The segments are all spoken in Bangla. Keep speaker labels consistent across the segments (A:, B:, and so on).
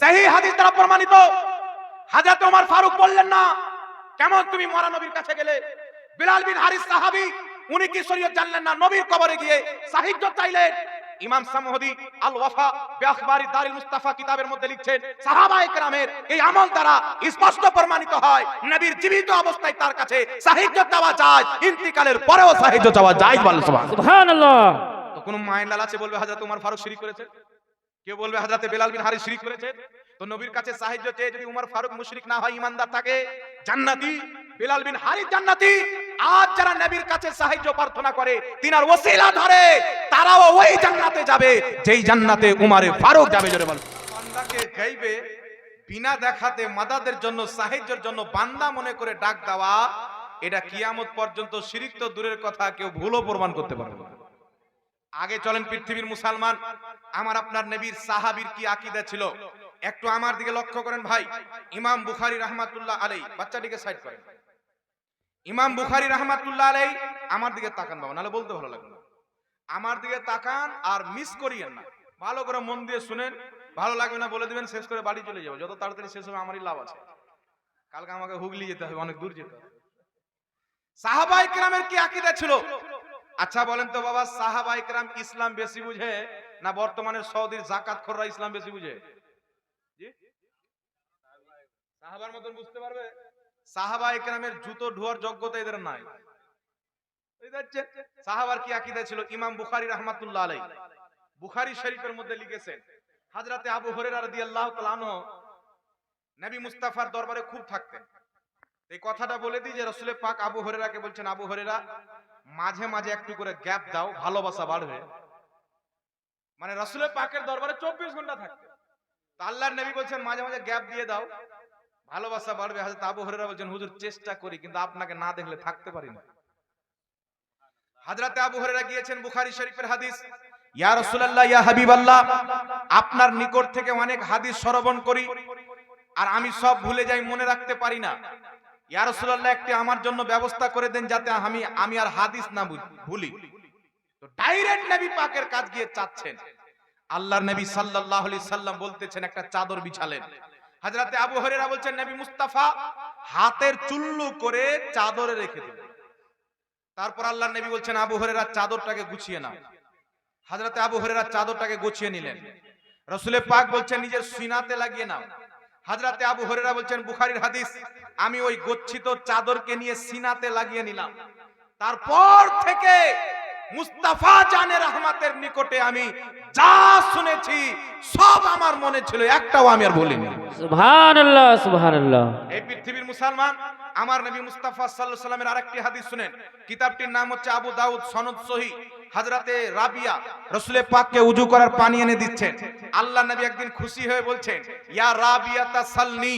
A: সেই হাদিস দ্বারা প্রমাণিত। হাজরত ওমর ফারুক বললেন না কেমন তুমি মরা নবীর কাছে গেলে? বিলাল বিন হারিস সাহাবী উনি কি শরীয়ত জানলেন না? নবীর কবরে গিয়ে সাহিত্য চাইলেন। ইমাম সামহদি আল ওয়াফা বিআখবারি দারিল মুস্তাফা কিতাবের মধ্যে লিখছেন সাহাবায়ে কেরামের এই আমল দ্বারা স্পষ্ট প্রমাণিত হয় নবীর জীবিত অবস্থায় তার কাছে সাহিত্য চাওয়া যায় ইন্তিকালের পরেও সাহিত্য চাওয়া যায়
B: সুবহানাল্লাহ।
A: তো কোন মায়ের লাল আছে বলবে হাজরত উমর ফারুক শিরিক করেছে? কেউ বলবে হাজরতে বেলাল বিন হারিস শিরিক করেছে? তো নবীর কাছে সাহায্য চেয়ে যদি উমর ফারুক মুশরিক না হয় ইমানদার থাকে, জান্নাতি। বেলাল বিন হারিস জান্নাতি। আজ যারা নবীর কাছে সাহায্য, প্রার্থনা করে, তিনার ওসিলা ধরে, তারাও ওই জান্নাতে যাবে, যেই জান্নাতে উমারে ফারুক যাবে, জোরে বল। বান্দাকে গাইবে, বিনা দেখাতে মাদাদের জন্য, সাহায্যের জন্য বান্দা মনে করে ডাক দেওয়া, এটা কিয়ামত পর্যন্ত শিরিক তো দূরের কথা, কেউ ভুলও প্রমাণ করতে পারবে না। আগে চলেন পৃথিবীর মুসলমান। আমার আপনার নবীর সাহাবীর কি আকীদা ছিল? একটু আমার দিকে লক্ষ্য করেন ভাই। ইমাম বুখারী রাহমাতুল্লাহ আলাই বাচ্চাটিকে সাইড করেন। ইমাম বুখারী রাহমাতুল্লাহ আলাই আমার দিকে তাকান বাবা, নাহলে বলতে ভালো লাগবে আমার দিকে তাকান আর মিস করিয়েন না। ভালো করে মন দিয়ে শুনেন। ভালো লাগবে না বলে দিবেন, শেষ করে বাড়ি চলে যাব। যত তাড়াতাড়ি শেষ হবে, আমারই লাভ আছে। কালকে আমাকে হুগলি যেতে হবে, অনেক দূর যেতে হবে। সাহাবাই কেরামের কি আকীদা ছিল? আচ্ছা বলেন তো বাবা, সাহাবা ইকরাম ইসলাম বেশি বুঝে না বর্তমানে সৌদির জাকাত খোররা ইসলাম বেশি বুঝে? সাহাবার মতন বুঝতে পারবে? সাহাবা ইকরামের জুতো ধোয়ার যোগ্যতা এদের নাই। সাহাবার কি আকীদা ছিল? ইমাম বুখারী রাহমাতুল্লাহ আলাই বুখারী শরীফের মধ্যে লিখেছেন হযরতে আবু হুরায়রা রাদিয়াল্লাহু তাআলা আনহু নবী মুস্তাফার দরবারে খুব থাকতেন। এই কথাটা বলে দিই যে রসুলের পাক আবু হরেরাকে বলছেন, আবু হরেরা মাঝে মাঝে একটু করে গ্যাপ দাও, ভালোবাসা বাড়বে। মানে রসুলের পাকের দরবারে চব্বিশ ঘণ্টা থাকতে তো আল্লাহর নবী বলছেন, মাঝে মাঝে গ্যাপ দিয়ে দাও, ভালোবাসা বাড়বে। হাজরত আবু হরেরা বলছেন, হুজুর, চেষ্টা করি, কিন্তু আপনাকে না দেখলে থাকতে পারি না। হাজরাতে আবু হরেরা গিয়েছেন বুখারী শরীফের হাদিস, ইয়া রাসূলুল্লাহ, ইয়া হাবিবাল্লাহ, আপনার নিকট থেকে অনেক হাদিস শ্রবণ করি, আর আমি সব ভুলে যাই, মনে রাখতে পারি না। ইয়া রাসূলুল্লাহ, একটি আমার জন্য ব্যবস্থা করে দেন যাতে আমি আমি আর হাদিস না ভুলি। তো ডাইরেক্ট নবী পাকের কাজ গিয়ে চাচ্ছেন। আল্লাহর নবী সাল্লাল্লাহু আলাইহি সাল্লাম বলতেছেন, একটা চাদর বিছালেন। আবু হুরায়রা বলছেন, নবী মুস্তাফা, হাতের চুল্লু করে চাদরে রেখে দিলেন। তারপর আল্লাহর নবী বলছেন, আবু হুরায়রা, চাদরটাকে গুছিয়ে নাও। হযরতে আবু হুরায়রা চাদরটাকে গুছিয়ে নিলেন। রসুলের পাক বলছেন, নিজের সিনাতে লাগিয়ে নাও। হাজরাতে আবু হরেরা বলছেন বুখারির হাদিস আমি ওই গচ্ছিত চাদরকে নিয়ে সিনাতে লাগিয়ে নিলাম। তারপর থেকে মুস্তাফা জানের রহমাতের নিকটে আমি যা শুনেছি সব আমার মনে ছিল একটাও আমি আর বলিনি।
B: সুবহানাল্লাহ সুবহানাল্লাহ।
A: এই পৃথিবীর মুসলমান আমার নবী মুস্তাফা সাল্লাল্লাহু আলাইহি সাল্লামের আরেকটি হাদিস শুনেন। কিতাবটির নাম হচ্ছে আবু দাউদ সনদ সহি। হাজরাতে রাবিয়া রসুলে পাককে উজু করার পানি এনে দিচ্ছেন। আল্লাহ নবী একদিন খুশি হয়ে বলছেন, ইয়া রাবিয়া তা সালনি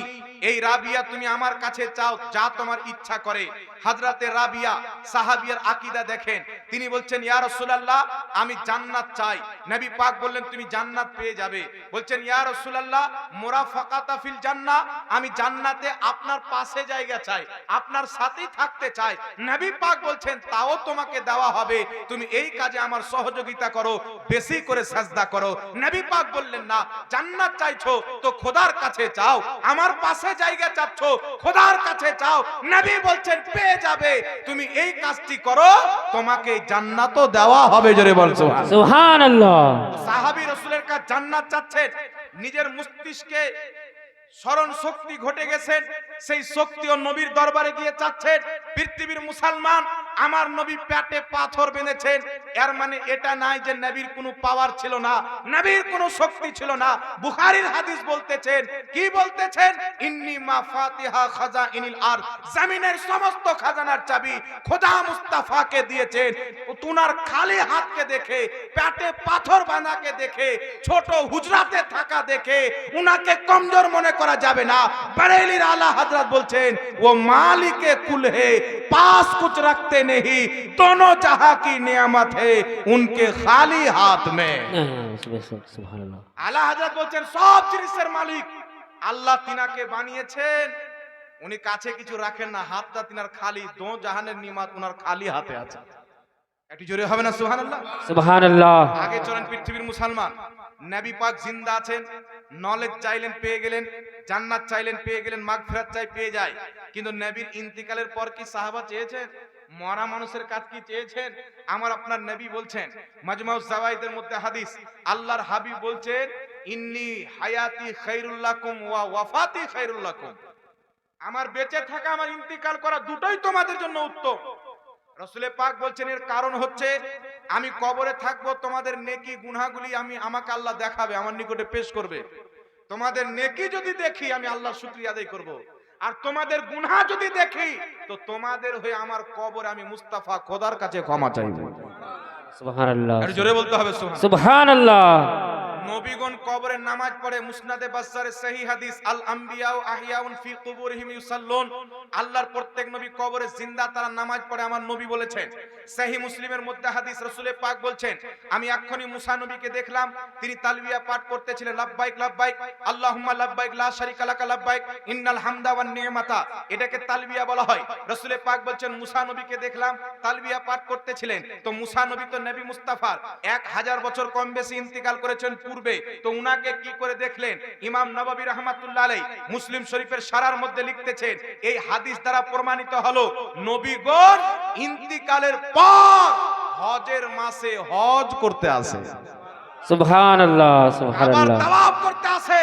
A: এই রাবিয়া তুমি আমার কাছে চাও, যা তোমার ইচ্ছা করে। হাজরাতে রাবিয়া সাহাবিয়ার আকীদা দেখেন। তিনি বলছেন, ইয়া রাসূলুল্লাহ, আমি জান্নাত চাই। নবী পাক বললেন, তুমি জান্নাত পেয়ে যাবে। বলছেন, ইয়া রাসূলুল্লাহ, মুরাফাকাতা ফিল জান্নাহ আমি জান্নাতে আপনার পাশে জায়গা চাই, আপনার সাথেই থাকতে চাই। নবী পাক বলছেন, তাও তোমাকে দেওয়া হবে। তুমি এই কাজে আমার সহযোগিতা করো, বেশি করে সাজদা করো। নবী পাক বললেন, না, জান্নাত চাইছো, তো খোদার কাছে চাও। আমার পাশে জায়গা চাচ্ছ, খোদার কাছে চাও। নবী বলছেন, পেয়ে যাবে তুমি এই কাজটি করো তোমাকে জান্নাতও দেওয়া হবে জোরে বলছো
B: সুবহানাল্লাহ।
A: সাহাবী রাসূলের কাছে জান্নাত চাচ্ছেন নিজের মস্তিষ্কে স্মরণ শক্তি ঘটে গেছেন সেই শক্তিও ও নবীর দরবারে গিয়ে চাচ্ছেন পৃথিবীর মুসলমান আমার নবী পেটে পাথর বেঁধেছেন। এর মানে এটা নাই যে নবীর কোনো পাওয়ার ছিল না, নবীর কোনো শক্তি ছিল না। বুখারীর হাদিস বলতেছেন, কি বলতেছেন? ইন্নি মাফাতিহা খাজাইনিল আর জমিনের সমস্ত খাজানার চাবি খোদা মুস্তাফাকে দিয়েছেন। তুনার খালি হাতকে দেখে পেটে পাথর বাঁধাকে দেখে, ছোট হুজরাতে থাকা দেখে উনাকে কমজোর মনে করা যাবে না। বারেলির আলা হাজরাত বলছেন, ও মালিকে কুলহে পাস কুচ রাখতে नहीं दोनों जहां की नियामत है उनके खाली हाथ में
B: সুবহানাল্লাহ
A: আলা হযরত বলছেন সব জিনিসের মালিক আল্লাহ তিনাকে বানিয়েছেন উনি কাছে কিছু রাখেন না হাতটা তিনার খালি দো জাহানের নিমাত উনার খালি হাতে আছে একটু জোরে হবে না সুবহানাল্লাহ
B: সুবহানাল্লাহ
A: আগে চলেন পৃথিবীর মুসলমান নবী পাক জিন্দা আছেন নলেজ চাইলেন পেয়ে গেলেন জান্নাত চাইলেন পেয়ে গেলেন মাগফিরাত চাই পেয়ে যায় কিন্তু নবীর ইন্তিকালের পর কি সাহাবা চেয়েছেন মরা মানুষের কাজ কি চেয়েছেন? আমার আপনার নবী বলছেন মাজমাউস জাওয়াইদের মধ্যে হাদিস, আল্লাহর হাবিব বলছেন, ইন্নি হায়াতি খাইরুল্লাকুম ওয়া ওয়াফাতি খাইরুল্লাকুম। আমার বেঁচে থাকা, আমার ইন্তিকাল করা দুটোই তোমাদের জন্য উত্তম। রসুলে পাক বলছেন, এর কারণ হচ্ছে আমি কবরে থাকব, তোমাদের নেকি গুনাহগুলি আমি, আমাকে আল্লাহ দেখাবে, আমার নিকটে পেশ করবে। তোমাদের নেকি যদি দেখি, আমি আল্লাহর শুকরিয়া আদায় করব। আর তোমাদের গুনাহ যদি দেখি তো তোমাদের হয়ে আমার কবর আমি মুস্তাফা খোদার কাছে ক্ষমা চাইব।
B: সুবহানাল্লাহ।
A: আর জোরে বলতে হবে সুবহান
B: সুবহানাল্লাহ।
A: নবীগণ কবরে নামাজ পড়ে মুসনাদে বাসারে সহি হাদিস, আল আম্বিয়া ও আহিয়াউন ফি কুবুরহিম ইউসাল্লুন। আল্লাহর প্রত্যেক নবী কবরে জিন্দা, তারা নামাজ পড়ে, আমার নবী বলেছেন। সহি মুসলিমের মধ্যে হাদিস রাসূলে পাক বলছেন, আমি এক্ষুনি মুসা নবীকে দেখলাম, তিনি তালবিয়া পাঠ করতেছিলেন, লাব্বাইক লাব্বাইক, আল্লাহুম্মা লাব্বাইক, লা শারিকা লাকা লাব্বাইক, ইন্নাল হামদা ওয়ান নি'মাতা এটাকে তালবিয়া বলা হয়। রাসূলে পাক বলছেন, মুসা নবীকে দেখলাম, তালবিয়া পাঠ করতেছিলেন। তো মুসা নবী তো নবী মুস্তাফার। এক হাজার বছর কম বেশি ইন্তিকাল করেছেন পূর্বে তো উনাকে কি করে দেখলেন? ইমাম নবাবী রহমাতুল্লাহ আলাই মুসলিম শরীফের সারার মধ্যে লিখতেছেন এই হাদিস দ্বারা প্রমাণিত হলো নবীগণ ইন্তিকালের পর হজের মাসে হজ করতে আসে।
B: সুবহানাল্লাহ সুবহানাল্লাহ।
A: করতে আসে।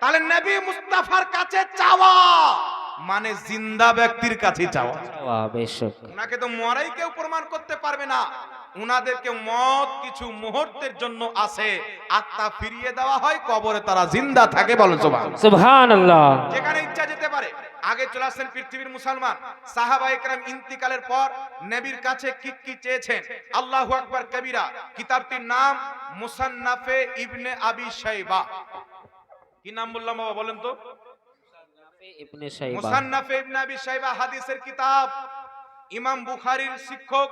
A: তাহলে নবী মুস্তাফার কাছে চাওয়া মানে জিন্দা ব্যক্তির কাছে চাওয়া।
B: বেশক।
A: ওনাকে তো মরাই কেউ প্রমাণ করতে পারবে না। উনাদেরকে মত কিছু মুহূর্তের জন্য আসে আত্মা ফিরিয়ে দেওয়া হয় কবরে তারা জিন্দা থাকে বলেন সুবহান
B: সুবহানাল্লাহ।
A: যেখানে ইচ্ছা যেতে পারে আগে চলে আসেন পৃথিবীর মুসলমান। সাহাবা একরাম ইন্তিকালের পর নবীর কাছে কি কি চেয়েছেন? আল্লাহু আকবার কবিরা কিতাবটির নাম মুসান্নাফে ইবনে আবি শাইবা। কি নাম বললাম বাবা বলেন তো?
B: ইবনে
A: মুসান্নাফে ইবনে আবি শাইবা হাদিসের কিতাব। ইমাম বুখারীর শিক্ষক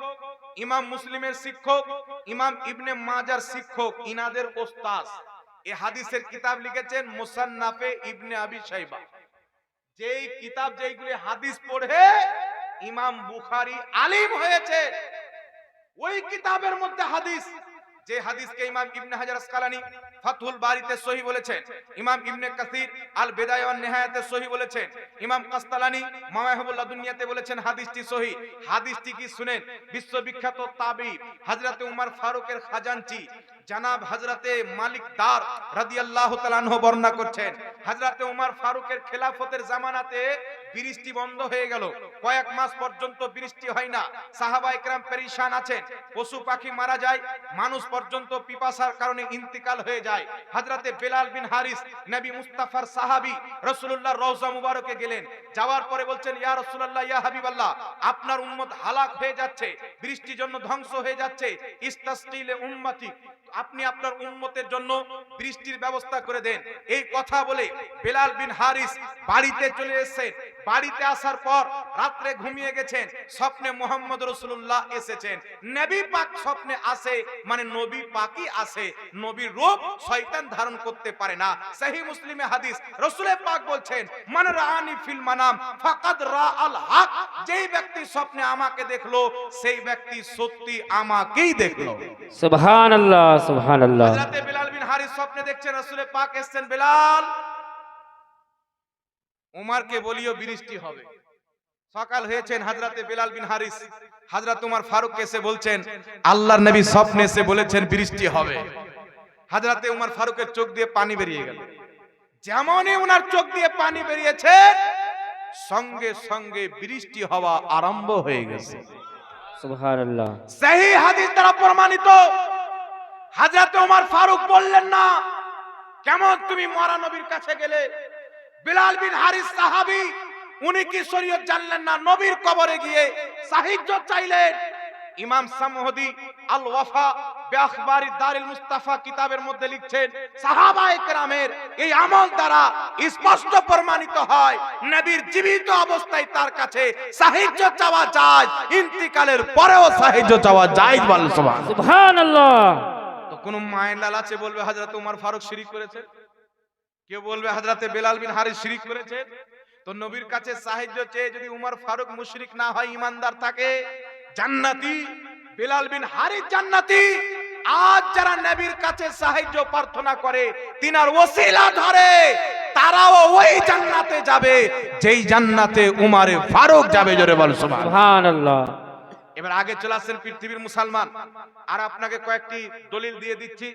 A: ইমাম মুসলিমের শিক্ষক, ইমাম ইবনে মাজার শিক্ষক, ইনাদের ওস্তাদ। এ হাদিসের কিতাব লিখেছেন মুসান্নাফে ইবনে আবি সাহিবা যেই কিতাব যেইগুলি হাদিস পড়ে, ইমাম বুখারি আলিম হয়েছে। ওই কিতাবের মধ্যে হাদিস। যে হাদিসকে ইমাম ইবনে হাজার আসকালানি ফাতহুল বারিতে সহি বলেছেন, ইমাম ইবনে কাসির আল বেদায়ন নেহায়াতে সহি বলেছেন, ইমাম কাস্তালানি মামাহবুল্লাহ দুনিয়াতে বলেছেন হাদিসটি সহি। হাদিসটি কি শুনেন? বিশ্ববিখ্যাত তাবি হযরতে উমর ফারুকের খাজানচি জানাব হযরতে মালিক দার রাদিয়াল্লাহু তাআলা বর্ণনা করছেন। হযরতে উমর ফারুকের খেলাফতের জামানাতে বৃষ্টি বন্ধ হয়ে গেল। কয়েক মাস পর্যন্ত বৃষ্টি হয় না। সাহাবা একরাম পেরিশান আছেন। পশু পাখি মারা যায়। মানুষ পর্যন্ত পিপাসার কারণে ইন্তিকাল হয়ে যায়। হযরতে বেলাল বিন হারিস, নবী মুস্তাফার সাহাবী রাসূলুল্লাহর রওজা মুবারকে গেলেন। যাওয়ার পরে বলছেন, ইয়া রাসূলুল্লাহ, ইয়া হাবিবাল্লাহ, আপনার উম্মত হালাক হয়ে যাচ্ছে। বৃষ্টির জন্য ধ্বংস হয়ে যাচ্ছে। ইস্তাসকিলে উম্মতি আপনি আপনার উন্মতের জন্য বৃষ্টির ব্যবস্থা করে দেন। এই কথা বলে বেলাল বিন হারিস বাড়িতে চলে এসেছেন। বাড়িতে আসার পর রাত্রে ঘুমিয়ে গেছেন স্বপ্নে মোহাম্মদ রসুল্লাহ এসেছেন। নবী পাক স্বপ্নে আসে মানে নবী পাকই আসে। নবীর রূপ শয়তান ধারণ করতে পারে না। সহি মুসলিমে হাদিস রসুলে পাক বলছেন মান রাআনি ফিল মানাম ফাকাদ রা আল হক। যেই ব্যক্তি স্বপ্নে আমাকে দেখল সেই ব্যক্তি সত্যি আমাকেই দেখল।
B: সুবহানাল্লাহ সুবহানাল্লাহ।
A: হযরতে বেলাল বিন হারিস স্বপ্নে দেখছেন রাসূলে পাক এসেছেন বেলাল। উমারকে বলিও বৃষ্টি হবে। সকাল হয়েছেন হাজরাতে বেলাল বিন হারিস। হযরত উমার ফারুক এসে বলছেন আল্লাহর নবী স্বপ্নে এসে বলেছেন বৃষ্টি হবে। হাজরাতে উমার ফারুকের চোখ দিয়ে পানি বেরিয়ে গেল। যেমনই উনার চোখ দিয়ে পানি বেরিয়েছে সঙ্গে সঙ্গে বৃষ্টি হওয়া আরম্ভ হয়ে গেছে।
B: সুবহানাল্লাহ।
A: সেই হাদিস দ্বারা প্রমাণিত। হাজরাতে ওমর ফারুক বললেন না কেমন তুমি মরা নবীর কাছে গেলে? বিলাল বিন হারিস সাহাবী উনি কি শরীয়ত জানলেন না? নবীর কবরে গিয়ে সাহিত্য চাইলেন। ইমাম সামহদি আল ওয়াফা বেআখবারি দারিল মুস্তাফা কিতাবের মধ্যে লিখছেন সাহাবায়ে কেরামের এই আমল দ্বারা স্পষ্ট প্রমাণিত হয় নবীর জীবিত অবস্থায় তার কাছে সাহায্য চাওয়া যায় ইন্তিকালের পরেও সাহায্য চাওয়া যায়
B: সুবহানাল্লাহ।
A: তো কোন মায়ের লালাচে বলবে হযরত উমর ফারুক শিরিক করেছে? কেউ বলবে হযরতে বেলাল বিন হারিস শিরিক করেছে? তো নবীর কাছে সাহায্য চেয়ে যদি উমর ফারুক মুশরিক না হয় ইমানদার থাকে জান্নাতি বেলাল বিন হারিস জান্নাতি আজ যারা নবীর কাছে সাহায্য প্রার্থনা করে তিনার ওসিলা ধরে তারাও ওই জান্নাতে যাবে যেই জান্নাতে উমারে ফারুক যাবে জোরে বল
B: সুবহানাল্লাহ।
A: এবার আগে চলে আসছেন পৃথিবীর মুসলমান। আর আপনাকে কয়েকটি দলিল দিয়ে দিচ্ছি।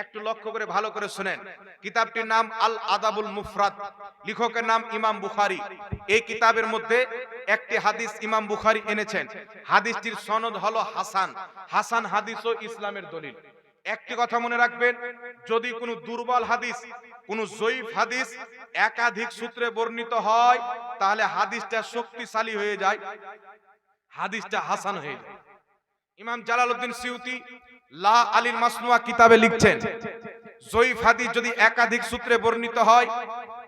A: একটু লক্ষ্য করে ভালো করে শুনেন। কিতাবটির নাম আল আদাবুল মুফরাদ। লেখকের নাম ইমাম বুখারি। এই কিতাবের মধ্যে একটি হাদিস ইমাম বুখারি এনেছেন। হাদিসটির সনদ হলো হাসান। হাসান হাদিস ও ইসলামের দলিল। একটি কথা মনে রাখবেন, যদি কোনো দুর্বল হাদিস, কোন জয়ীফ হাদিস একাধিক সূত্রে বর্ণিত হয়, তাহলে হাদিসটা শক্তিশালী হয়ে যায়। হাদিসটা হাসান হয়ে যায়। ইমাম জালালউদ্দিন সিউতি লা আলীর মাসনুয়া কিতাবে লিখছেন। জয়ীফ হাদিস যদি একাধিক সূত্রে বর্ণিত হয়,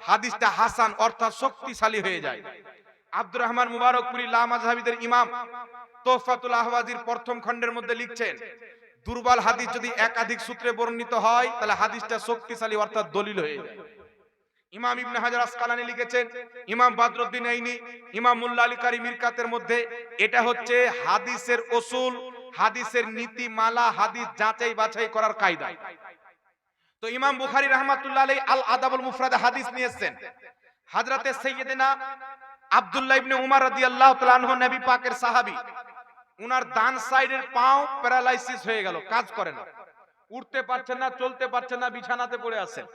A: হাদিসটা হাসান অর্থাৎ শক্তিশালী হয়ে যায়। আব্দুর রহমান মুবারকপুরি লা মাযহাবিদের ইমাম তোফাতুল আহওয়াজির প্রথম খণ্ডের মধ্যে লিখছেন, দুর্বল হাদিস যদি একাধিক সূত্রে বর্ণিত হয়, তাহলে হাদিসটা শক্তিশালী অর্থাৎ দলিল হয়ে যায়। ইমাম ইবনে হাজার আসকালানি লিখেছেন, ইমাম বাদরুদ্দিন আইনি, ইমাম মুল্লা আলী কারি মিরকাতের মধ্যে এটা হচ্ছে হাদিসের ওসুল হাদিসের নীতিমালা হাদিস যাচাই বাছাই করার কায়দা। তো ইমাম বুখারী রাহমাতুল্লাহ আলাইহি আল আদাবুল মুফরাদে হাদিস নিয়েছেন। হযরতে সাইয়্যিদিনা আব্দুল্লাহ ইবনে উমর রাদিয়াল্লাহু তাআলা আনহু নবী পাকের সাহাবী উনার ডান সাইডের পাও প্যারালাইসিস হয়ে গেল কাজ করে না। উঠতে পারছেন না চলতে পারছেন না বিছানাতে পড়ে আছেন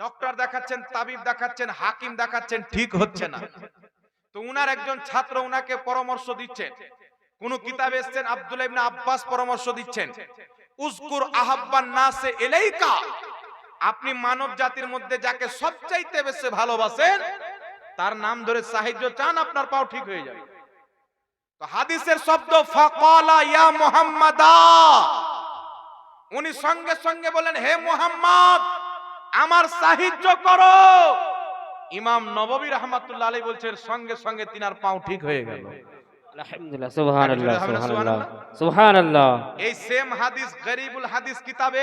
A: ডক্টর দেখাচ্ছেন তাবিব দেখাচ্ছেন হাকিম দেখাচ্ছেন ঠিক হচ্ছে না। তো উনার একজন ছাত্র উনাকে পরামর্শ দিচ্ছেন কোন কিতাবে এসেছেন, আব্দুল্লাহ ইবনে আব্বাস পরামর্শ দিচ্ছেন। উজকুর আহাব্বান নাসে ইলাইকা। আপনি মানব জাতির মধ্যে যাকে সবচাইতে বেশি ভালোবাসেন, তার নাম ধরে সাহায্য চান, আপনার পাও ঠিক হয়ে যাবে। তো হাদিসের শব্দ, ফাকালা ইয়া মুহাম্মাদা। উনি সঙ্গে সঙ্গে বলেন, হে মুহাম্মদ, আমার সাহায্য করো। ইমাম নববী রহমাতুল্লাহ আলী বলছেন, সঙ্গে সঙ্গে তিনার পাও ঠিক হয়ে গেল।
B: আলহামদুলিল্লাহ সুবহানাল্লাহ সুবহানাল্লাহ। সুবহানাল্লাহ
A: এই সেম হাদিস গরিবুল হাদিস কিতাবে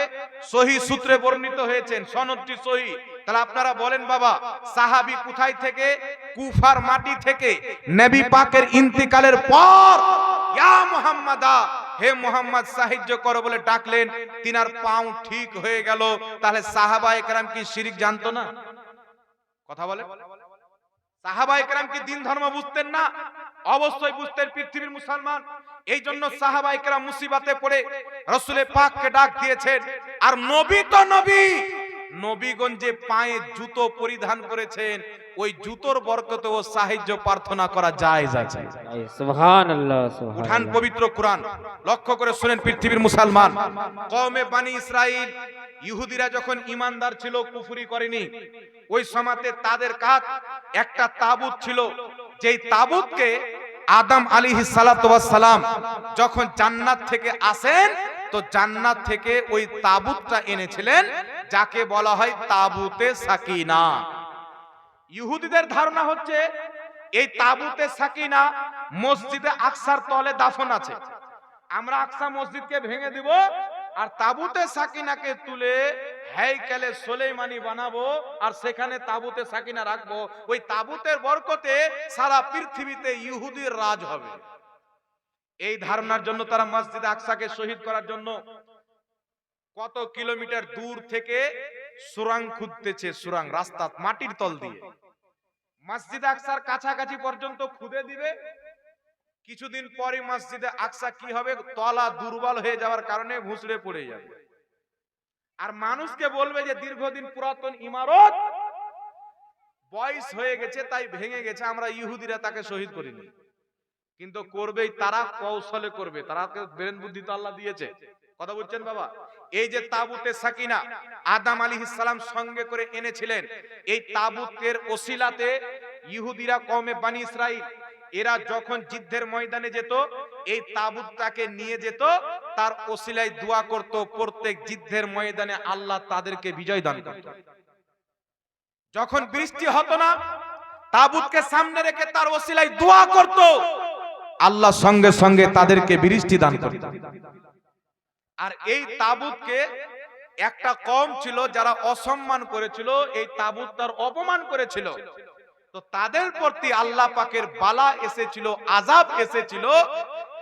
A: সহি সূত্রে বর্ণিত হয়েছেন সনদটি সহি। তাহলে আপনারা বলেন বাবা সাহাবী কোথায় থেকে? কুফার মাটি থেকে। নবী পাকের ইন্তিকালের পর ইয়া মুহাম্মাদা হে মুহাম্মদ সাহায্য করো বলে ডাকলেন। তিনার পাও ঠিক হয়ে গেল। তাহলে সাহাবা একরাম কি শিরিক জানতো না? কথা বলে সাহাবা একরাম কি দিন ধর্ম বুঝতেন না? অবশ্যই বুঝতেন পৃথিবীর মুসলমান। এই জন্য সাহাবা একরাম মুসিবাতে পড়ে রসুলের পাককে ডাক দিয়েছেন আর নবী তো নবী! নবীগঞ্জে পায়ে জুতো পরিধান করেছেন ওই জুতোর বরকতে ও সাহায্য প্রার্থনা করা যায় আছে।
B: সুবহানাল্লাহ
A: উঠান পবিত্র কোরআন লক্ষ্য করে শুনেন পৃথিবীর মুসলমান। কওমে বানি ইসরাইল ইহুদিরা যখন ইমানদার ছিল কুফরি করেনি ওই সমাতে তাদের কাজ একটা তাবুত ছিল যেই তাবুতকে আদম আলী সালাম যখন জান্নাত থেকে আসেন, তো জান্নাত থেকে ওই তাবুতটা এনেছিলেন, যাকে বলা হয় তাবুতে সাকিনা। ইহুদিদের ধারণা হচ্ছে, এই তাবুতে সাকিনা মসজিদে আকসার তলে দাফন আছে। আমরা আকসা মসজিদকে ভেঙে দিব আর তাবুতে সাকিনাকে তুলে হেইকালে সোলেমানি বানাবো, আর সেখানে তাবুতে সাকিনা রাখব। ওই তাবুতের বরকতে সারা পৃথিবীতে ইহুদির রাজ হবে। এই ধারণার জন্য তারা মসজিদে আকসাকে শহীদ করার জন্য কত কিলোমিটার দূর থেকে সুরাং খুঁজতেছে, সুরাং রাস্তা মাটির তল দিয়ে। মসজিদ আকসার কাছাকাছি পর্যন্ত খুদে দিবে কিছুদিন পরে মসজিদে আকসা কি হবে? তলা দুর্বল হয়ে যাওয়ার কারণে ভুসড়ে পড়ে যাবে। আর মানুষকে বলবে যে দীর্ঘদিন পুরাতন ইমারত, বয়স হয়ে গেছে, তাই ভেঙে গেছে, আমরা ইহুদিরা তাকে শহীদ করিনি। কিন্তু করবেই, তারা কৌশলে করবে। তারা ব্রেন বুদ্ধি তো আল্লাহ দিয়েছে। কথা বলছেন বাবা? এই যে তাবুতে সাকিনা আদাম আলী ইসলাম সঙ্গে করে এনেছিলেন, এই তাবুতের ওসিলাতে ইহুদিরা কমে বানি ইসরাইল এরা যখন যুদ্ধের ময়দানে যেত, এই তাবুতটাকে নিয়ে যেত, তার ওসিলায় দোয়া করত, প্রত্যেক যুদ্ধের ময়দানে আল্লাহ তাদেরকে বিজয় দান করত। যখন বৃষ্টি হতো না, তাবুতকে সামনে রেখে তার ওসিলায় দোয়া করত। আল্লাহ সঙ্গে সঙ্গে তাদেরকে বৃষ্টি দান করত। আর এই তাবুতকে একটা কম ছিল যারা অসম্মান করেছিল, এই তাবুত তার অপমান করেছিল। তো তাদের প্রতি আল্লাহ পাকের বালা এসেছিল আজাব এসেছিল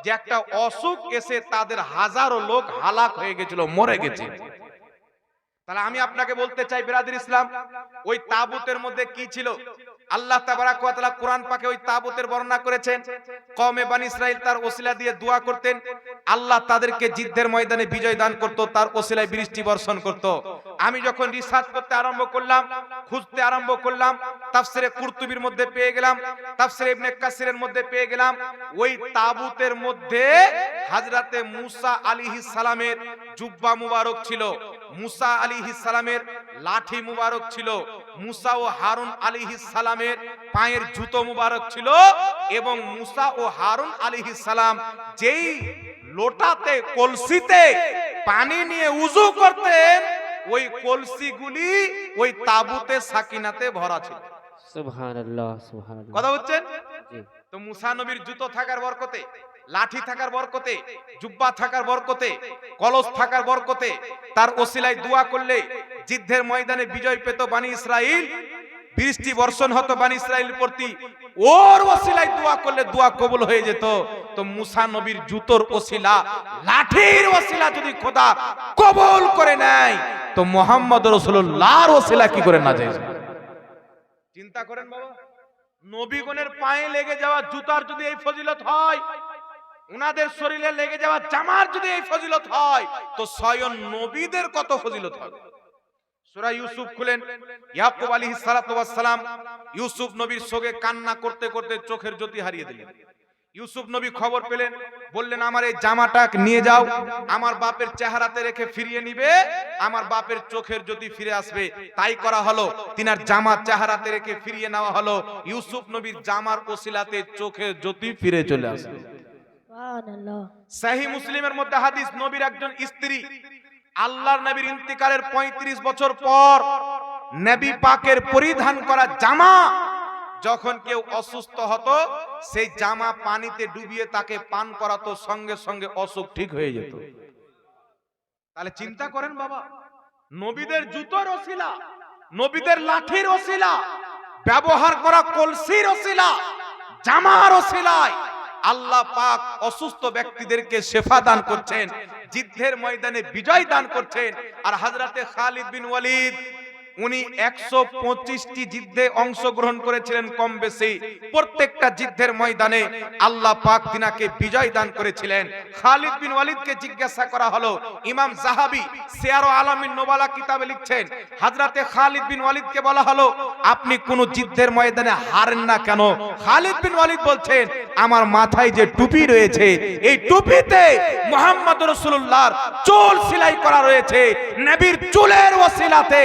A: যে একটা অসুখ এসে তাদের হাজারো লোক হালাক হয়ে গেছিল, মরে গেছে। তাহলে আমি আপনাকে বলতে চাই, বিরাদের ইসলাম, ওই তাবুতের মধ্যে কি ছিল? আল্লাহ তাবারাক ওয়া কোরআন পাকে ওই তাবুতের বর্ণনা করেছেন, কওমে বানি ইসরাইল তার ওসিলা দিয়ে দোয়া করতেন, আল্লাহ তাদেরকে যুদ্ধের ময়দানে বিজয় দান করত, তার ওসিলায় বৃষ্টি বর্ষণ করত। আমি যখন রিসার্চ করতে আরম্ভ করলাম, খুঁজতে আরম্ভ করলাম, তাফসিরে কুরতুবির মধ্যে পেয়ে গেলাম, তাফসিরে ইবনে কাসিরের মধ্যে পেয়ে গেলাম, ওই তাবুতের মধ্যে হাজরাতে মুসা আলাইহিস সালামের জুব্বা মুবারক ছিল। মুসা আলাইহিস সালামের লাঠি মুবারক ছিল। মুসা ও হারুন আলাইহিস সালামের পায়ের জুতো মুবারক ছিল এবং মুসা ও হারুন আলাইহিস সালাম যেই লোটাতে কলসিতে পানি নিয়ে উজু করতেন ওই কলসিগুলি ওই তাবুতে সাকিনাতে ভরা ছিল।
B: সুবহানাল্লাহ সুবহানাল্লাহ।
A: কথা
B: জি।
A: তো মুসা নবীর জুতো থাকার বরকতে লাঠি থাকার বরকতে, জুব্বা থাকার বরকতে, কলস থাকার বরকতে তার ওসিলায় দোয়া করলে যুদ্ধের ময়দানে বিজয় পেত বানি ইসরাইল, বৃষ্টি বর্ষণ হতো বানি ইসরাইল প্রতি। ওর ওসিলায় দোয়া করলে দোয়া কবুল হয়ে যেত। তো মুসা নবীর জুতোর ওসিলা, লাঠির ওসিলা যদি খোদা কবুল করে নেয়, তো মোহাম্মদ রসুল্লাহর ওসিলা কি করে না যায়? চিন্তা করেন বাবা, নবীগণের পায়ে লেগে যাওয়া জুতার যদি এই ফজিলত হয় উনাদের শরীরে লেগে যাওয়া জামার যদি এই ফজিলত হয়, তো স্বয়ং নবীদের কত ফজিলত হবে? সূরা ইউসুফ খুলেন। ইয়াকুব আলাইহিস সালাতু সালাম ইউসুফ নবীর সঙ্গে কান্না করতে করতে চোখের জ্যোতি হারিয়ে দিলেন। ইউসুফ নবী খবর পেলেন, বললেন, আমার এই জামাটা নিয়ে যাও, আমার বাপের চেহারাতে রেখে ফিরিয়ে নিবে, আমার বাপের চোখের জ্যোতি ফিরে আসবে। তাই করা হলো, তিনার জামা চেহারাতে রেখে ফিরিয়ে নেওয়া হলো। ইউসুফ নবীর জামার ওসিলাতে চোখের জ্যোতি ফিরে চলে আসবে সাহি মুসলিমের মধ্যে হাদিস, নবীর একজন স্ত্রী। আল্লাহর নবীর ইন্তিকালের ৩৫ বছর পর নবী পাকের পরিধান করা জামা যখন কেউ অসুস্থ হতো, সেই জামা পানিতে ডুবিয়ে তাকে পান করাতো, সঙ্গে সঙ্গে অসুখ ঠিক হয়ে যেত। তাহলে চিন্তা করেন বাবা, নবীদের জুতোর ওসিলা, নবীদের লাঠির ওসিলা, ব্যবহার করা কলসির ওসিলা, জামার ওসিলায় আল্লাহ পাক অসুস্থ ব্যক্তিদেরকে শেফা দান করছেন, যুদ্ধের ময়দানে বিজয় দান করছেন। আর হাজরাতে খালিদ বিন ওয়ালিদ উনি একশো পঁচিশটি যুদ্ধে অংশগ্রহণ করেছিলেন কম বেশি। প্রত্যেকটা যুদ্ধের ময়দানে আল্লাহ পাক তিনাকে বিজয় দান করেছিলেন। খালিদ বিন ওয়ালিদকে জিজ্ঞাসা করা হলো, ইমাম জাহাবি সিয়ার আলামিন নোবালা কিতাবে লিখছেন, হাজরাতে খালিদ বিন ওয়ালিদকে বলা হলো, আপনি কোন যুদ্ধের ময়দানে হারেন না কেন? খালিদ বিন ওয়ালিদ বলছেন, আমার মাথায় যে টুপি রয়েছে, এই টুপিতে মোহাম্মদ রসুল্লাহর চুল সেলাই করা রয়েছে, নবীর চুলের ওসিলাতে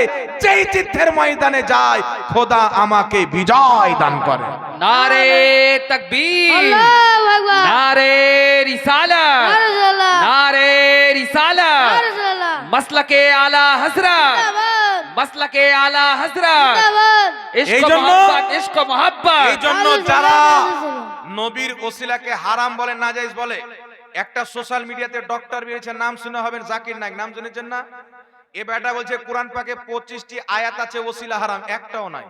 A: এই যুদ্ধের ময়দানে যায় খোদা আমাকে বিজয় দান করে।
C: নারে
D: তাকবীর
C: নারে রিসালা নারে রিসালা
D: মাসলাকে
C: আলা হযরত। মাসলাকে আলা
D: হযরত।
A: এই জন্য
C: ইশক মহব্বত।
A: এই জন্য যারা নবীর ওসিলাকে হারাম বলে নাজাইজ বলে একটা সোশ্যাল মিডিয়াতে ডক্টর বেরিয়েছে নাম শুনে হবেন জাকির নাইক নাম শুনেছেন না? এ বেটা বলছে, কোরআন পাকে পঁচিশটি আয়াত আছে, ওসিলা হারাম, একটাও নাই।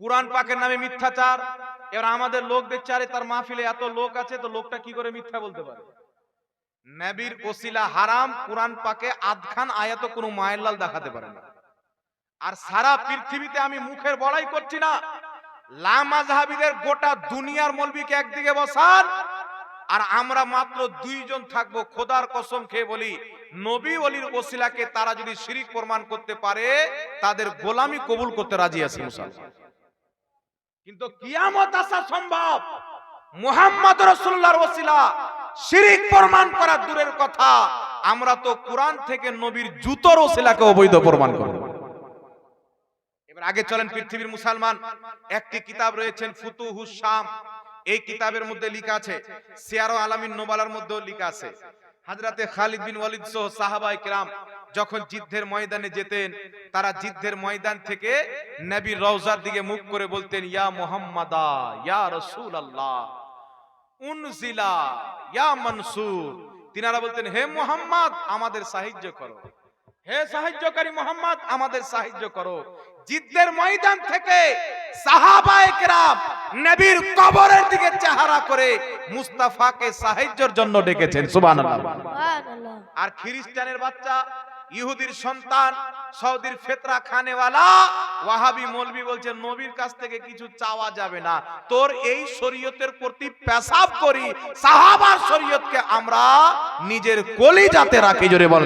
A: কোরআন পাকের নামে মিথ্যাচার। এবার আমাদের লোক দেখছে তার মাহফিলে এত লোক আছে, তো লোকটা কি করে মিথ্যা বলতে পারে? নবীর ওসিলা হারাম, কোরআন পাকে আধখান আয়াত কোনো মায়ের লাল দেখাতে পারে না। আর সারা পৃথিবীতে আমি মুখের বড়াই করছি না লামাজহাবিদের গোটা দুনিয়ার মলবিকে একদিকে বসান আর আমরা মাত্র দুইজন থাকব, খোদার কসম খেয়ে বলি, নবী অলির ওসিলাকে তারা যদি শিরিক প্রমাণ করতে পারে, তাদের গোলামি কবুল করতে রাজি আছে কিন্তু কিয়ামত আসা সম্ভব। মুহাম্মদ রসুল্লাহর ওসিলা, শিরিক প্রমাণ করা দূরের কথা। আমরা তো কোরআন থেকে নবীর জুতোর ওসিলাকে অবৈধ প্রমাণ করব। এবার আগে চলেন পৃথিবীর মুসলমান। একটি কিতাব রয়েছেন ফুতুহুস শাম। এই কিতাবের মধ্যে লেখা আছে, সিয়ারো আলামিন নোবালার মধ্যেও লেখা আছে। হাজরাতে খালিদ বিন ওয়ালিদ সহ সাহাবায়ে কিরাম যখন যুদ্ধের ময়দানে যেতেন, তারা যুদ্ধের ময়দান থেকে নবী রওজার দিকে মুখ করে বলতেন, ইয়া মুহাম্মাদা, ইয়া রাসূলুল্লাহ, উনজিলা, ইয়া মনসুর। তিনারা বলতেন, হে মুহাম্মদ, আমাদের সাহায্য করো। হে সাহায্যকারী মোহাম্মদ, আমাদের সাহায্য করো। যুদ্ধের ময়দান থেকে সাহাবায়ে কেরাম নবীর কবরের দিকে চেহারা করে মুস্তাফাকে সাহায্যের জন্য ডেকেছেন সুবহানাল্লাহ। আর খ্রিস্টানের বাচ্চা ইহুদির সন্তান সৌদির ফেতরা খানেওয়ালা ওয়াহাবি মৌলবি বলছে নবীর কাছ থেকে কিছু চাওয়া যাবে না। তোর এই শরীয়তের প্রতি পেশাব করি সাহাবার শরীয়তকে আমরা নিজের কলিজাতে রাখি জোরে বল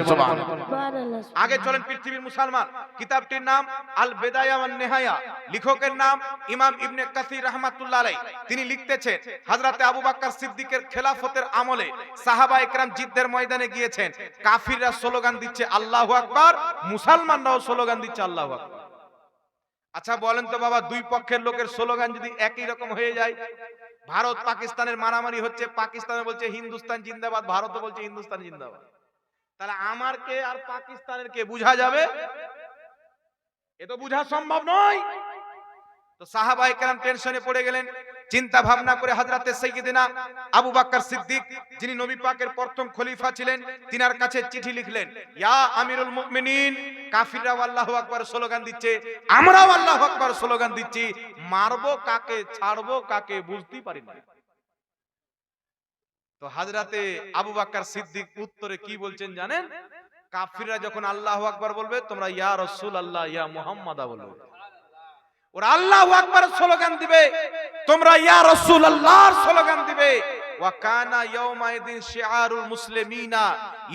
A: আগে চলেন পৃথিবীর মুসলমান। কিতাবটির নাম আল বেদায়া ওয়ান নেহায়া। লেখকের নাম ইমাম ইবনে কাসির রাহমাতুল্লাহ আলাইহি। তিনি লিখতেছেন হযরতে আবু বকর সিদ্দিকের খেলাফতের আমলে সাহাবা একরাম জিদ্দের ময়দানে গিয়েছেন। কাফিররা স্লোগান দিচ্ছে আল্লাহু আকবার, মুসলমানরাও স্লোগান দিচ্ছে আল্লাহু আকবার। আচ্ছা বলেন তো বাবা, দুই পক্ষের লোকের স্লোগান যদি একই রকম হয়ে যায়? ভারত পাকিস্তানের মারামারি হচ্ছে, পাকিস্তানে বলছে হিন্দুস্তান জিন্দাবাদ, ভারতও বলছে হিন্দুস্তান জিন্দাবাদ। তাহলে আমার কে আর পাকিস্তানের কে বুঝা যাবে? এ তো বুঝা সম্ভব নয়। তো সাহাবা একরাম টেনশনে পড়ে গেলেন চিন্তা ভাবনা করে হযরতে সাইয়্যিদিনা আবু বকর সিদ্দিক, যিনি নবী পাকের প্রথম খলিফা ছিলেন, তিনার কাছে চিঠি লিখলেন, ইয়া আমিরুল মুমিনিন কাফিররা আল্লাহু আকবার স্লোগান দিচ্ছে, আমরাও আল্লাহু আকবার স্লোগান দিচ্ছি, মারবো কাকে, ছাড়বো কাকে, বুঝতেই পারি না। তো হাজরাতে আবু বাক্কার সিদ্দিক উত্তরে কি বলছেন জানেন? কাফিররা যখন আল্লাহ আকবার বলবে, তোমরা ইয়া রসুল আল্লাহ ইয়া মুহাম্মাদা বলবে। ওরা আল্লাহ আকবার স্লোগান দিবে। তোমরা ইয়া রসুল আল্লাহর স্লোগান দিবে। ওয়া কানা ইয়াউমাইদিন শিআরুল মুসলিমিনা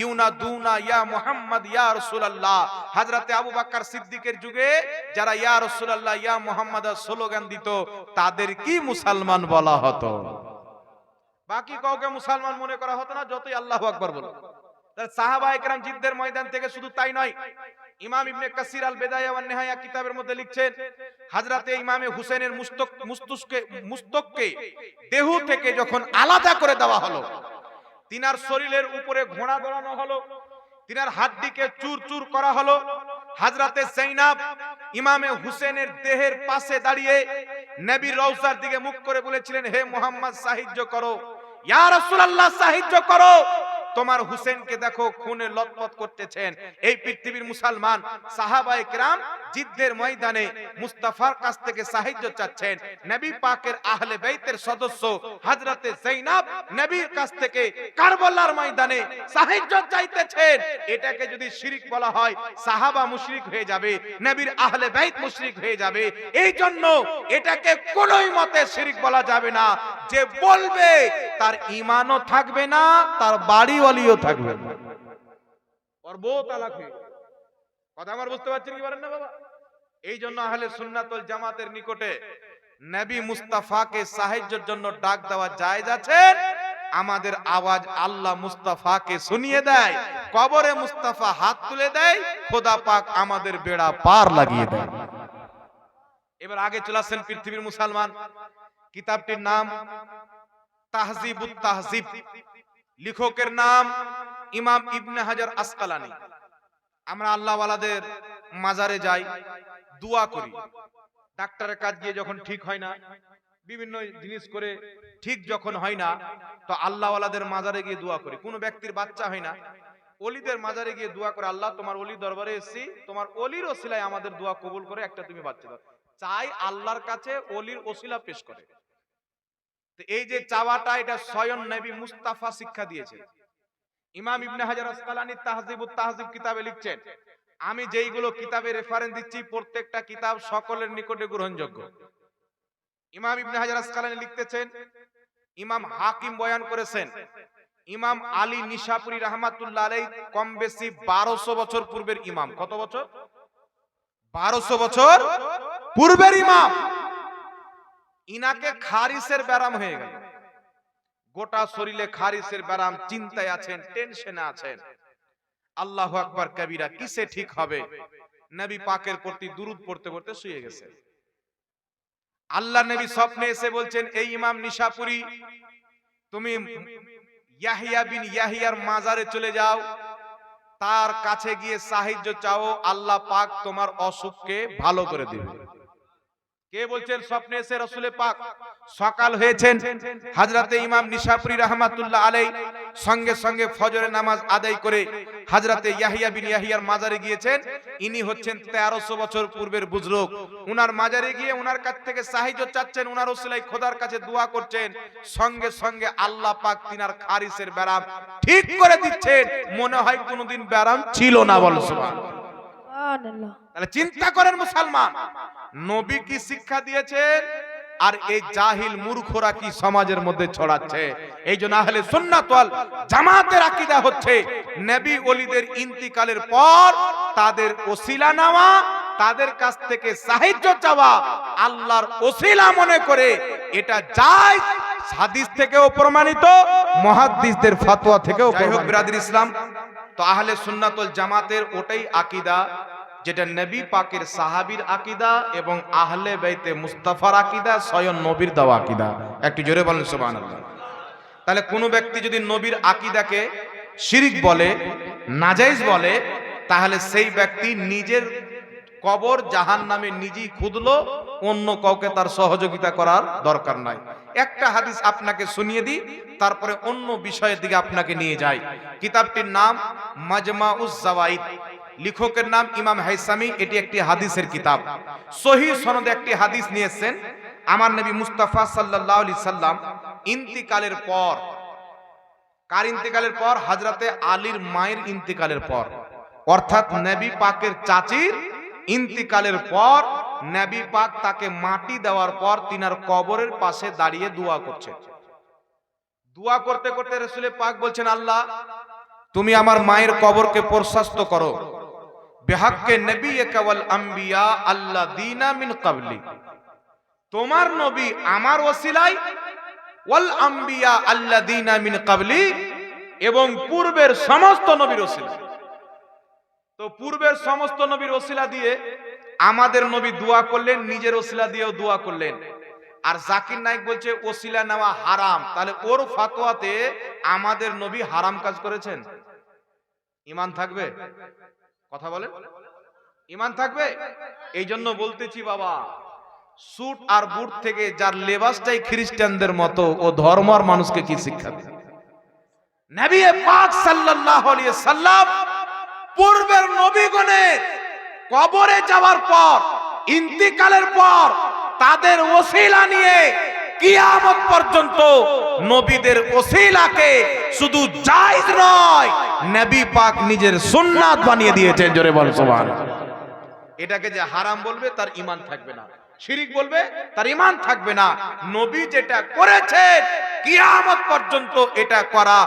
A: ইউনাদুনা ইয়া মুহাম্মদ ইয়া রাসূলুল্লাহ। হযরতে আবু বকর সিদ্দিকের যুগে যারা ইয়া রাসূলুল্লাহ, ইয়া মুহাম্মদ স্লোগান দিত, তাদের কি মুসলমান বলা হতো? বাকি কাউকে মুসলমান মনে করা হতো না, যতই আল্লাহু আকবার বলো। তাহলে সাহাবা একরাম জিদ্দের ময়দান থেকে শুধু তাই নয় ইমাম ইবনে কাসির আল বেদায়া ওয়ান নিহায়া কিতাবের মধ্যে লিখছেন হযরতে ইমামে হুসেনের মুস্তক, মুস্তুসকে, মুস্তককে দেহ থেকে যখন আলাদা করে দেওয়া হলো, তিনার শরীরের উপরে ঘোড়া দড়ানো হলো, তিনার হাড্ডিকে চুর চুর করা হলো, হাজরাতে জৈনাব ইমামে হুসেনের দেহের পাশে দাঁড়িয়ে নবীর রওজার দিকে মুখ করে বলেছিলেন, হে মোহাম্মদ, সাহায্য করো। ইয়া রাসূলুল্লাহ, সাহায্য করো। তোমার হুসেনকে দেখো খুনে লতপত করতেছেন। এই পৃথিবীর মুসলমান সাহাবায়ে কেরাম জিদ্দের ময়দানে মুস্তাফার কাছ থেকে সাহায্য চাচ্ছেন। নবী পাকের আহলে বাইতের সদস্য হযরতে জৈনাব নবীর কাছ থেকে কারবালার ময়দানে সাহায্য চাইতেছেন। এটাকে যদি শিরিক বলা হয়, সাহাবা মুশরিক হয়ে যাবে, নবীর আহলে বাইত মুশরিক হয়ে যাবে। এই জন্য এটাকে কোনোই মতে শিরিক বলা যাবে না। যে বলবে তার ঈমানও থাকবে না, তার বাড়িওয়ালিও থাকবে না। জামাতের নিকটে মুস্তাফাকে সাহায্যের জন্য ডাক দেওয়া আছে। আমাদের আওয়াজ আল্লাহ মুস্তাফাকে শুনিয়ে দেয়, কবরে মুস্তাফা হাত তুলে দেয়, খোদা পাক আমাদের বেড়া পার লাগিয়ে দেয়। এবার আগে চলে আসেন পৃথিবীর মুসলমান। কিতাবটির নাম তাহজিবুত তাহজিব। লেখকের নাম ইমাম ইবনে হাজার আসকালানি। আমরা আল্লাহওয়ালাদের মাজারে যাই, দোয়া করি। ডাক্তারের কাজ গিয়ে যখন ঠিক হয় না, বিভিন্ন জিনিস করে ঠিক যখন হয় না, তো আল্লাহওয়ালাদের মাজারে গিয়ে দোয়া করি। কোনো ব্যক্তির বাচ্চা হয় না, অলিদের মাজারে গিয়ে দোয়া করে, আল্লাহ, তোমার অলি দরবারে এসেছি, তোমার অলির ওসিলায় আমাদের দোয়া কবুল করে একটা তুমি বাচ্চা দাও। চাই আল্লাহর কাছে অলির ওসিলা পেশ করে। এই যে চাওয়াটা এটা স্বয়ং নবী মুস্তাফা শিক্ষা দিয়েছে ইমাম ইবনে হাজার আসকালানি তাহজিবুত তাহজিব কিতাবে লিখছেন আমি যেইগুলো কিতাবে রেফারেন্স দিচ্ছি প্রত্যেকটা কিতাব সকলের নিকটে গ্রহণযোগ্য। ইমাম ইবনে হাজার আসকালানি লিখতেছেন ইমাম হাকিম বয়ান করেছেন ইমাম আলী নিশাপুরি রহমাতুল্লাহ আলাই কম বেশি বারোশো বছর পূর্বের ইমাম। কত বছর বারোশো বছর পূর্বের ইমাম। ইনাকে খারিসের ব্যারাম হয়ে গেল। গোটা শরীরে খারিসের ব্যারাম চিন্তায় আছেন টেনশনে আছেন। আল্লাহ আকবার কবিরা কিসে ঠিক হবে? নবী পাকের প্রতি দুরুদ পড়তে পড়তে শুয়ে গেছে। আল্লাহ নবী স্বপ্নে এসে বলছেন এই ইমাম নিশাপুরি তুমি ইয়াহিয়া বিন ইয়াহিয়ার মাজারে চলে যাও। তার কাছে গিয়ে সাহায্য চাও। আল্লাহ পাক তোমার অসুখকে ভালো করে দিবে। কে বলছেন স্বপ্নে এসে রসুলে পাক? সকাল হয়েছেন হাজরাতে ইমাম নিশাপুরি রহমাতুল্লাহ আলাই সঙ্গে সঙ্গে ফজরের নামাজ আদায় করে হাজরাতে ইয়াহিয়া বিন ইয়াহিয়ার মাজারে গিয়েছেন। ইনি হচ্ছেন তেরোশো বছর পূর্বের বুজরুক উনার মাজারে গিয়ে উনার কাছ থেকে সাহায্য চাচ্ছেন উনার ওসিলাই খোদার কাছে দোয়া করছেন। সঙ্গে সঙ্গে আল্লাহ পাক তিনার খারিসের ব্যারাম ঠিক করে দিচ্ছেন। মনে হয় কোনোদিন ব্যারাম ছিল না বল তাহলে চিন্তা করেন মুসলমান নবী কি শিক্ষা দিয়েছেন? আর এই জাহিল মূর্খরা কি সমাজের মধ্যে ছড়াচ্ছে? এই জন্য আহলে সুন্নাত ওয়াল জামাতের আকীদা হচ্ছে নবী ওলিদের ইন্তিকালের পর তাদের ওসিলা নেওয়া তাদের কাছ থেকে সাহায্য চাওয়া আল্লাহর ওসিলা মনে করে এটা যায় হাদিস থেকেও প্রমাণিত মহাদ্দিসদের ফতোয়া থেকেও যাই হোক বিরাদির ইসলাম তো আহলে সুন্নাতল জামাতের ওটাই আকীদা যেটা নবী পাকের সাহাবীর আকীদা এবং আহলে বাইতে মুস্তাফার আকিদা, স্বয়ং নবীর দেওয়া আকীদা। একটু জোরে বলেন, সুবহানাল্লাহ। তাহলে কোনো ব্যক্তি যদি নবীর আকীদাকে শিরিক বলে, নাজাইজ বলে, তাহলে সেই ব্যক্তি নিজের কবর জাহান নামে নিজেই খুদলো, অন্য কাউকে তার সহযোগিতা করার দরকার নাই। একটা হাদিস আপনাকে শুনিয়ে দিই, তারপরে অন্য বিষয়ের দিকে আপনাকে নিয়ে যাই। কিতাবটির নাম মাজমা উজ জাওয়াইদ। লেখকের নাম ইমাম হাইসামি, এটি একটি হাদিসের কিতাব। সহি সনদে একটি হাদিস নিয়েছেন, আমার নবী মুস্তাফা সাল্লাল্লাহু আলাইহি সাল্লাম, ইন্তিকালের পর। কার ইন্তিকালের পর? হাজরাতে আলীর মায়ের ইন্তিকালের পর। অর্থাৎ নবী পাকের চাচির ইন্তিকালের পর নবী পাক তাকে মাটি দেওয়ার পর তিনার কবরের পাশে দাঁড়িয়ে দোয়া করছেন দোয়া করতে করতে রসুলে পাক বলছেন, আল্লাহ, তুমি আমার মায়ের কবরকে প্রশস্ত করো। বেহাক্কে নবী কেবল আম্বিয়া আল্লাহ দিনা মিন কাবলি তোমার নবী আমার ওসিলাই ওয়াল আম্বিয়া আল্লাযীনা মিন কাবলি এবং পূর্বের সমস্ত নবীর ওসিলা। তো পূর্বের সমস্ত নবীর ওসিলা দিয়ে আমাদের নবী দোয়া করলেন, নিজের ওসিলা দিয়েও দোয়া করলেন। আর জাকির নাইক বলছে, ওসিলা নেওয়া হারাম। তাহলে ওর ফাতোয়াতে আমাদের নবী হারাম কাজ করেছেন? ইমান থাকবে? কথা বলেন। ইমান থাকবে? এই জন্য বলতেছি বাবা, স্যুট আর বুট থেকে যার লেবাসটাই খ্রিস্টানদের মতো, ও ধর্মর মানুষকে কি শিক্ষা দেয় নবী পাক সাল্লাল্লাহু আলাইহি সাল্লাম পূর্বের নবীগণের কবরে যাওয়ার পর, ইন্তিকালের পর, তাদের ওসিলা নিয়ে কিয়ামত পর্যন্ত নবীদের ওসিলাকে শুধু জায়েজ নয়, নবী পাক নিজের সুন্নাত বানিয়ে দিয়েছেন, জোরে বল, সুবহানাল্লাহ। এটাকে যে হারাম বলবে, তার ইমান থাকবে না। শিরিক বলবে, তার ইমান থাকবে না। নবী যেটা করেছেন, কিয়ামত পর্যন্ত এটা করা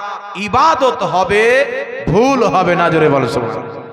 A: ইবাদত হবে, ভুল হবে না, জোরে বল, সুবহানাল্লাহ।